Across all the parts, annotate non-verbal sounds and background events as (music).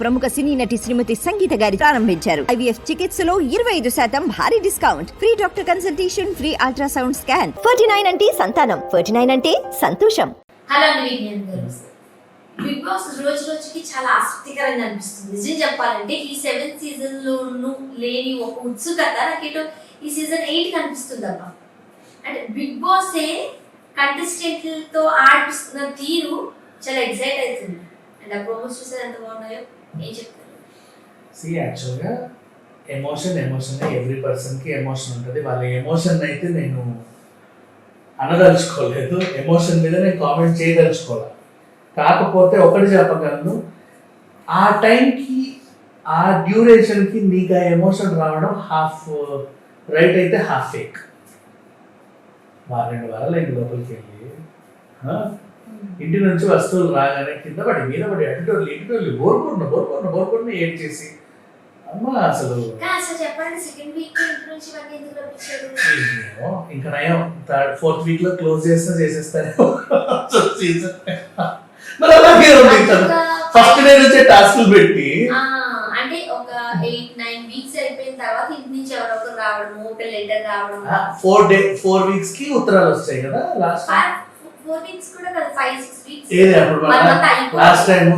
ప్రముఖ సినీ నటి శ్రీమతి సంగీత గారి ప్రారంభించారు. ఐవీఎఫ్ చికిత్సలో ఇరవై ఐదు శాతం భారీ discount. Free doctor consultation free ultrasound scan. Forty nine అంటే సంతానం. ఫార్టీ నైన్ అంటే సంతోషం. హలో బిగ్ బాస్ రోజు రోజుకి చాలా ఆసక్తికరంగా అనిపిస్తుంది. నిజం చెప్పాలంటే ఈ సెవెన్ సీజన్ లోను లేని ఒక ఉత్సుకత నాకేటో ఈ సీజన్ ఎయిట్ కనిపిస్తుంది అబ్బా అంటే బిగ్ బాస్ ఏ కంటెస్టెంట్లతో ఆడిపిస్తున్న తీరు చాలా ఎగ్జైట్ అవుతుంది. అండ్ ఆ ప్రోమోస్ చూసేది ఎంత బాగున్నాయో? ఏం చెప్తారు సి యాక్చువల్గా ఎమోషన్ ఎమోషన్ ఎవ్రీ పర్సన్కి ఎమోషన్ ఉంటుంది. వాళ్ళ ఎమోషన్ అయితే నేను అనదలుచుకోలేదు. ఎమోషన్ మీద నేను కామెంట్ చేయదలుచుకోవాలి కాకపోతే ఒకటి చెప్పగలను. ఆ టైంకి ఆ డ్యూరేషన్కి నీకు ఆ ఎమోషన్ రావడం హాఫ్ రైట్ అయితే హాఫ్ ఫేక్ వారం రెండు వారాలు ఇంటి లోపలికి వెళ్ళి. ఇంటి నుంచి వస్తువులు రాగానే కింద పడి మీద పడి అటుటోళ్ళు ఇటుటోళ్ళు బోర్కొండ బోర్కొండ బోర్కొండ ఏం చేసి? అమ్మ అసలు ఇంకా నయం. థర్డ్ ఫోర్త్ వీక్లో క్లోజ్ చేస్తే చేసేస్తారు సీజన్ మరి అలాగే ఉంది ఫస్ట్ డే నుంచే టాస్క్లు పెట్టి. అంటే ఒక ఎయిట్ నైన్ వీక్స్ అయిపోయిన తర్వాత ఇంటి నుంచి ఎవరొకరు రావడము ఒక లెటర్ రావడము. ఫోర్ డే ఫోర్ వీక్స్కి ఉత్తరాలు వస్తాయి కదా లాస్ట్ ఏది అప్పుడు? లాస్ట్ టైం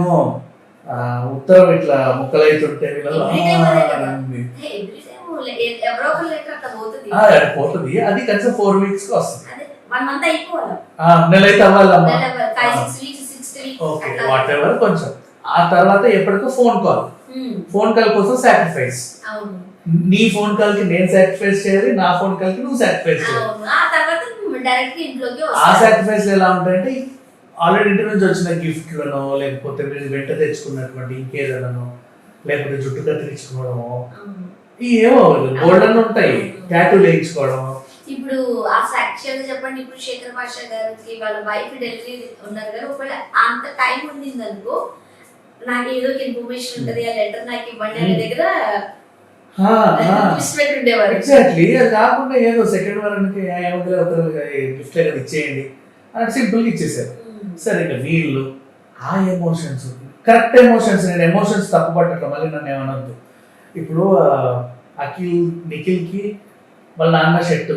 ఉత్తరం ఇట్లా ముక్కలైతుంటే పోతుంది. అది కనీసం ఫోర్ వీక్స్కి వస్తుంది. నెల అయితే వాట్ ఎవర్ కొంచెం. ఆ తర్వాత ఎప్పటికో ఫోన్ కాల్ ఫోన్ కాల్ కోసం సాక్రిఫైస్ నీ ఫోన్ కాల్కి నేను సాక్రిఫైస్ చేయాలి నా ఫోన్ కాల్కి నువ్వు సాక్రిఫైస్ చేయాలి. డైరెక్ట్ ఇంట్లోకి ఆ సాక్రిఫైస్ ఎలా ఉంటాయంటే ఆల్రెడీ ఇంటి నుంచి వచ్చిన గిఫ్ట్లను లేకపోతే మీరు వెంట తెచ్చుకున్నటువంటి ఇంకేదనో లేకపోతే జుట్టు కత్తిరించుకోవడము ఏమో గోల్డెన్ ఉంటాయి. టాటూ వేయించుకోవడము ఇప్పుడు ఆ యాక్చువల్ చెప్పండి. ఇప్పుడు శేఖర్ భాష గారికి వాళ్ళ వైఫ్ డెలివరీ ఉన్నారు కదా ఒకవేళ అంత టైం ఉండింది అనుకో నాకు ఏదో ఒక ఇన్ఫర్మేషన్ ఉంటది ఆ లెటర్ నాకు ఇవ్వండి అనే దగ్గర ఎగ్జాక్ట్లీ (laughs) అది కాకుండా ఏదో సెకండ్ వారానికి అవుతారు గిఫ్ట్ కదా ఇచ్చేయండి. అని సింపుల్గా ఇచ్చేసారు. సరే ఇంకా వీళ్ళు ఆ ఎమోషన్స్ కరెక్ట్ ఎమోషన్స్ నేను ఎమోషన్స్ తప్పు పట్టడం మళ్ళీ నన్ను ఏమనొద్దు ఇప్పుడు అఖిల్ నిఖిల్కి వాళ్ళ నాన్న షర్ట్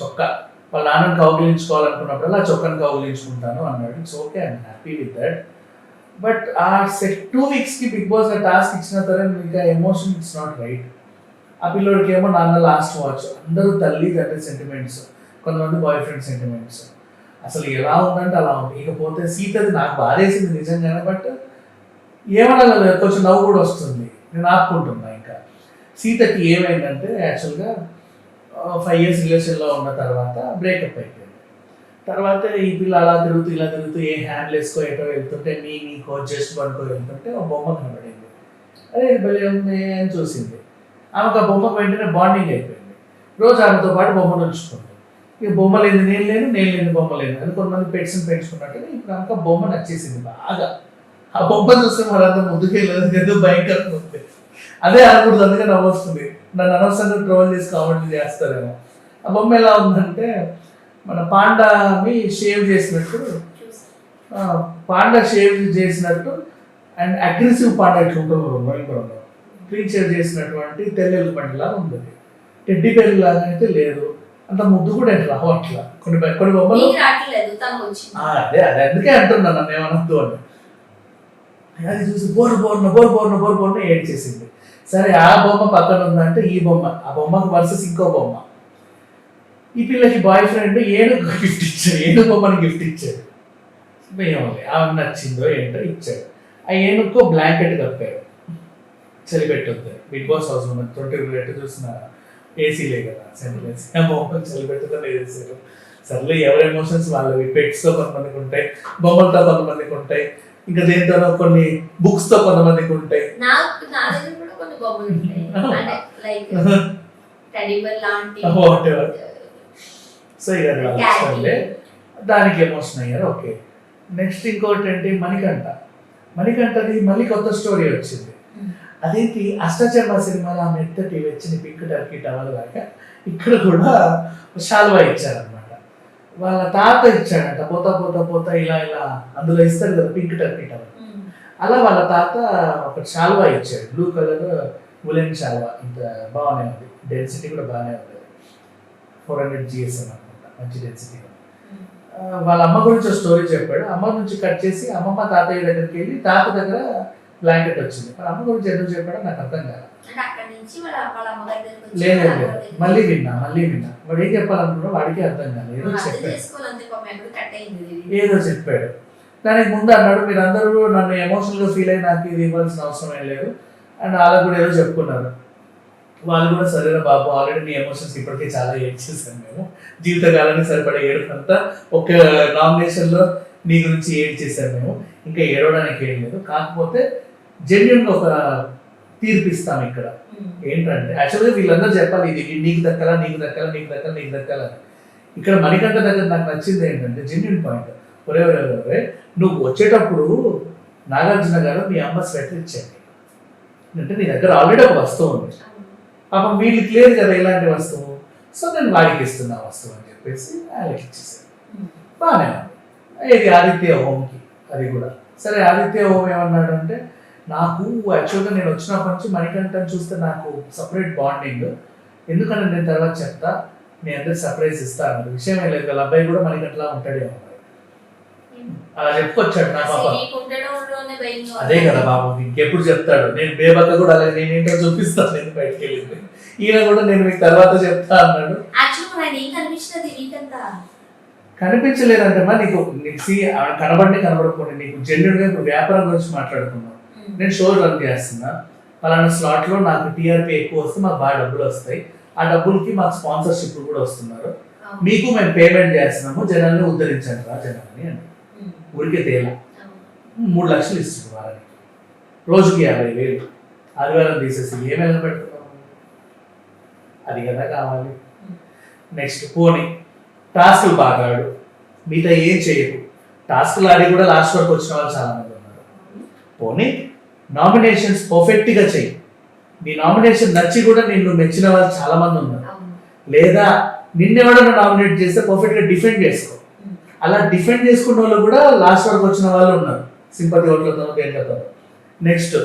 చొక్కా. వాళ్ళ నాన్నని కౌగిలించుకోవాలనుకున్నప్పుడు ఆ చొక్కాని కౌగిలించుకుంటాను అన్నాడు. It's okay I'm happy with that but ఆ సెట్ టూ వీక్స్కి బిగ్ బాస్ టాస్క్ ఇచ్చిన తర్వాత ఇంకా ఎమోషన్ ఇట్స్ నాట్ రైట్ ఆ పిల్లోడికి ఏమో నాన్న లాస్ట్ వాచ్ అందరూ తల్లి తండ్రి సెంటిమెంట్స్ కొంతమంది బాయ్ ఫ్రెండ్ సెంటిమెంట్స్ అసలు ఎలా ఉందంటే అలా ఉంది. ఇకపోతే సీతది నాకు బాధేసింది నిజంగానే బట్ ఏమన్నా కొంచెం నవ్వు కూడా వస్తుంది. నేను ఆపుకుంటున్నా ఇంకా. సీతకి ఏమైందంటే యాక్చువల్గా ఫైవ్ ఇయర్స్ రిలేషన్లో ఉన్న తర్వాత బ్రేకప్ అయిపోయింది. తర్వాత ఈ పిల్ల అలా తిరుగుతూ ఇలా తిరుగుతూ ఏ హ్యాండ్ వేసుకో ఎటో వెళ్తుంటే నీ నీకో జస్ట్ పడుకో వెళ్తుంటే ఒక బొమ్మ కనబడింది. అదే భలే ఉంది అని చూసింది. ఆమెకు ఆ బొమ్మకు వెంటనే బాండింగ్ అయిపోయింది. రోజు ఆమెతో పాటు బొమ్మ నడుచుకుంది ఇక బొమ్మ లేదు నేను లేను నేను లేని బొమ్మ లేను అది కొంతమంది పెట్స్ని పెంచుకున్నట్టుగా ఇప్పుడు ఆమెకు బొమ్మ నచ్చేసింది బాగా. ఆ బొమ్మ చూస్తే మరంతా ముందుకెళ్ళదు ఏదో భయంకరంగా ఉంది. అదే ఆడకూడదు అందుకే నవ్వొస్తుంది. నన్ను అనవసరంగా ట్రోల్ చేసి కామెంట్లు చేస్తారేమో. ఆ బొమ్మ ఎలా ఉందంటే మన పాండాని షేవ్ చేసినట్టు పాండా షేవ్ చేసినట్టు అండ్ అగ్రెసివ్ పాండా ఎట్లా ఉంటుందో భయంకరంగా షేవ్ చేసినటువంటి తెల్లెలు పండిలాగా ఉంది. టెడ్డి పేరు లాగా అయితే లేదు. అంత ముద్దు కూడా ఏం రావట్లా కొన్ని కొన్ని బొమ్మలు అదే అదే. అందుకే అంటున్నాను నన్ను ఏమనద్దు అని. అది చూసి బోర్ బోర్న బోర్ బోర్న బోర్ బోర్న ఏడ్చేసింది. సరే ఆ బొమ్మ పక్కన ఉందంటే ఈ బొమ్మ ఆ బొమ్మకు వర్సెస్ ఇంకో బొమ్మ. ఈ పిల్లకి బాయ్ ఫ్రెండ్ ఏనుగు గిఫ్ట్ ఇచ్చాడు ఏనుగు బొమ్మని గిఫ్ట్ ఇచ్చాడు. ఏమోలే ఆమె నచ్చిందో ఏంటో ఇచ్చాడు. ఆ ఏనుగుకో బ్లాంకెట్ కప్పారు. చలి పెట్టొద్దు బిగ్ బాస్ హౌస్ ఉన్న ట్వంటీ ఎటు చూసిన ఏసీలే కదా సెంట్రల్ ఏసీ ఆ బొమ్మ చలి పెట్టదని సర్లే ఎవరి ఎమోషన్స్ వాళ్ళవి? పెట్స్తో కొంతమందికి ఉంటాయి బొమ్మలతో కొంతమందికి ఉంటాయి ఇంకా దేంతోనో కొన్ని బుక్స్తో కొంతమందికి ఉంటాయి. నాకు నా దగ్గర కూడా కొన్ని బొమ్మలు ఉంటాయి. (laughs) అంటే లైక్ టెడిబర్ లాంటి Whatever. సో ఇక అది వాళ్ళ ఇష్టంలే. దానికి ఎమోషన్ అయ్యారు ఓకే. నెక్స్ట్ ఇంకోటి ఏంటి? మణికంఠ. మణికంఠది మళ్ళీ కొత్త స్టోరీ వచ్చింది. అదేంటి? అష్టచర్మ సినిమాలో మెత్తటి వెచ్చని పింక్ టర్కీ టవల్ లాగా ఇక్కడ కూడా షాల్వా ఇచ్చారనమాట వాళ్ళ తాత ఇచ్చాడంట పోతా పోతా పోతా ఇలా ఇలా అందులో ఇస్తారు కదా పింక్ టర్కీ టవల్. అలా వాళ్ళ తాత ఒక శాల్వా ఇచ్చాడు బ్లూ కలర్ ఉలెన్ శాల్వా. ఇంత బాగానే ఉంది. డెన్సిటీ కూడా బాగానే ఉంది. ఫోర్ హండ్రెడ్ జిఎస్ఎం అనమాట మంచి డెన్సిటీ వాళ్ళ అమ్మ గురించి స్టోరీ చెప్పాడు. అమ్మ నుంచి కట్ చేసి అమ్మమ్మ తాతయ్య దగ్గరికి వెళ్ళి తాత దగ్గర బ్లాంకెట్ వచ్చింది. మరి అమ్మ గురించి ఎందుకు చెప్పాడో నాకు అర్థం కాదు లేదు మళ్ళీ విన్నా మళ్ళీ విన్నా. వాడు ఏం చెప్పాలనుకున్నా వాడికి అర్థం కాలేదు. ఏదో చెప్పాడు. ఏదో చెప్పాడు. దానికి ముందు అన్నాడు మీరు అందరూ నన్ను ఎమోషనల్గా ఫీల్ అయ్యి నాకు ఇది ఇవ్వాల్సిన అవసరం ఏం లేదు. అండ్ వాళ్ళకు కూడా ఏదో చెప్పుకున్నారు. వాళ్ళు కూడా సరేనా బాబు ఆల్రెడీ నీ ఎమోషన్స్ ఇప్పటికే చాలా ఏడ్ చేశాను మేము. జీవితకాలానికి సరిపడే ఏడుపంతా ఒక నామినేషన్లో నీ గురించి ఏడ్ చేశాను మేము. ఇంకా ఏడవడానికి ఏం లేదు. కాకపోతే జెన్యున్గా ఒక తీర్పు ఇస్తాం ఇక్కడ ఉమ్. ఏంటంటే యాక్చువల్గా వీళ్ళందరూ చెప్పాలి ఇది నీకు దక్కాలా నీకు దక్కాలా నీకు దక్కాలా నీకు దక్కాలా. ఇక్కడ మణికంఠ దగ్గర నాకు నచ్చింది ఏంటంటే జెన్యున్ పాయింట్ ఒరే ఒరే నువ్వు వచ్చేటప్పుడు నాగార్జున గారు మీ అమ్మ స్వెటర్ ఇచ్చాడు అంటే నీ దగ్గర ఆల్రెడీ ఒక వస్తువు ఉంది అవును. పాపం వీళ్ళకి లేదు కదా ఇలాంటి వస్తువు సో నేను వాడికి ఇస్తున్నా వస్తువు అని చెప్పేసి ఆయనకి ఇచ్చేసాను ఉమ్. బాగానే ఇది ఆదిత్య హోమ్కి అది కూడా సరే ఆదిత్య హోమ్ ఏమన్నాడు అంటే నాకు యాక్చువల్గా నేను వచ్చినప్పటి నుంచి మణికంఠని చూస్తే నాకు సపరేట్ బాండింగ్ ఎందుకంటే నేను తర్వాత చెప్తా నేను అందరికి సర్ప్రైజ్ ఇస్తా అన్నాడు విషయం ఏం లేదు వాళ్ళ అబ్బాయి కూడా మణికంఠలా ఉంటాడేమో మరి. అలా చెప్పుకొచ్చాడు నా పాప. అదే కదా బాబు ఇంకెప్పుడు చెప్తాడు. నేను బేబక్క కూడా అలాగే నేను ఏంటో చూపిస్తాను నేను బయటికి వెళ్ళింది ఈయన కూడా నేను మీకు తర్వాత చెప్తా అన్నాడు. కనిపించలేదంటే మా నీకు నీకు ఆ కనబడి కనబడకపోండి. నీకు జెన్యున్గా ఇప్పుడు వ్యాపారం గురించి మాట్లాడుకున్నాం ఉమ్. నేను షో రన్ చేస్తున్నా. పలానా స్లాట్లో నాకు టీఆర్పీ ఎక్కువ వస్తే మాకు బాగా డబ్బులు వస్తాయి. ఆ డబ్బులకి మాకు స్పాన్సర్షిప్ కూడా వస్తున్నారు. మీకు మేము పేమెంట్ చేస్తున్నాము. జనాల్ని ఉద్ధరించండి రా జనాల్ని అని. ఊరికే తేలా. మూడు లక్షలు ఇస్తుంది వారానికి. రోజుకి యాభై వేలు. ఆదివారం తీసేసి ఏమైనా పెడుతున్నాము అది కదా కావాలి. నెక్స్ట్ పోనీ. టాస్క్లు బాగా ఆడు మిగతా ఏం చేయకు. టాస్క్లు ఆడి కూడా లాస్ట్ వరకు వచ్చిన వాళ్ళు చాలా మంది ఉన్నారు పోనీ. నామినేషన్స్ పర్ఫెక్ట్గా చెయ్యి. నీ నామినేషన్ నచ్చి కూడా నిన్ను మెచ్చిన వాళ్ళు చాలా మంది ఉన్నారు. లేదా నిన్నెవడన్నా నామినేట్ చేస్తే పర్ఫెక్ట్గా డిఫెండ్ చేసుకో. అలా డిఫెండ్ చేసుకున్న వాళ్ళు కూడా లాస్ట్ వరకు వచ్చిన వాళ్ళు ఉన్నారు. సింపతి ఓట్లతో దేంట్లతో నెక్స్ట్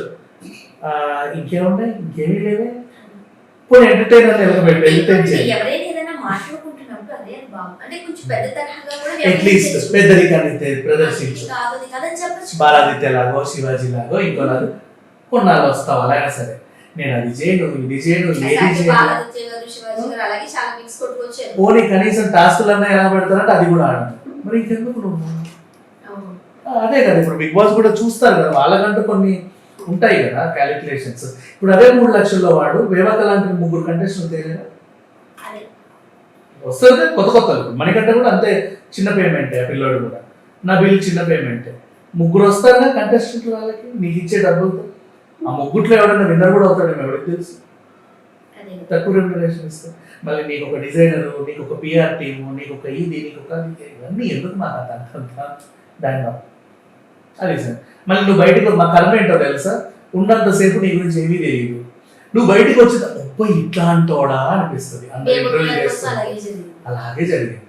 ఇంకేమున్నాయి ఇంకేమీ లేవే. పోనీ ఎంటర్టైనర్ ఎంటర్టైన్ ఇంకొకటి, చేయండి ఎవరైనా ఏదైనా మాట్లాడుకుంటున్నప్పుడు అదే బాగు అంటే కొంచెం పెద్ద తరహాగా కూడా అట్లీస్ట్. పెద్దరికాన్ని ప్రదర్శించు. బాలాదిత్య లాగో శివాజీ లాగో ఇంకోలాగో కొన్నాళ్ళు వస్తావు అలా అయినా సరే. నేను అది చేయను ఇది చేయను ఏది అలాగే చేయను. అలాగే పోనీ కనీసం టాస్కులన్నా ఎలా పెడతారంటే అది కూడా ఆడను. మరి ఇంకెందుకు నువ్వు? అదే కదా ఇప్పుడు బిగ్ బాస్ కూడా చూస్తారు కదా వాళ్ళకంటూ కొన్ని ఉంటాయి కదా క్యాలిక్యులేషన్స్ ఇప్పుడు అదే మూడు లక్షల్లో వాడు వేవక లాంటి ముగ్గురు కంటెస్ట్ ఉంటాయి కదా. వస్తుంది కొత్త కొత్తలు మనకంటే కూడా అంతే చిన్న పేమెంట్ ఆ పిల్లోడు కూడా. నా బిల్ చిన్న పేమెంట్ ముగ్గురు వస్తారు కంటెస్టెంట్ వాళ్ళకి నీకు ఇచ్చే డబ్బులతో ఆ ముగ్గుట్లో ఎవడైనా విన్నర్ కూడా అవుతాడేమో ఎవరికి తెలుసు? తక్కువ రెమ్యునరేషన్ ఇస్తాం మళ్ళీ నీకు ఒక డిజైనర్ నీకు ఒక పిఆర్ టీము నీకు ఒక ఇది నీకు ఒక ఇవన్నీ ఎందుకు మా అంతా దాని అది సార్. మళ్ళీ నువ్వు బయటకు మా కర్మ ఏంటో తెలుసా? ఉన్నంతసేపు నీ గురించి ఏమీ తెలియదు. నువ్వు బయటకు వచ్చి ఒప్ప ఇట్లా అంటోడా అనిపిస్తుంది అలాగే జరిగింది.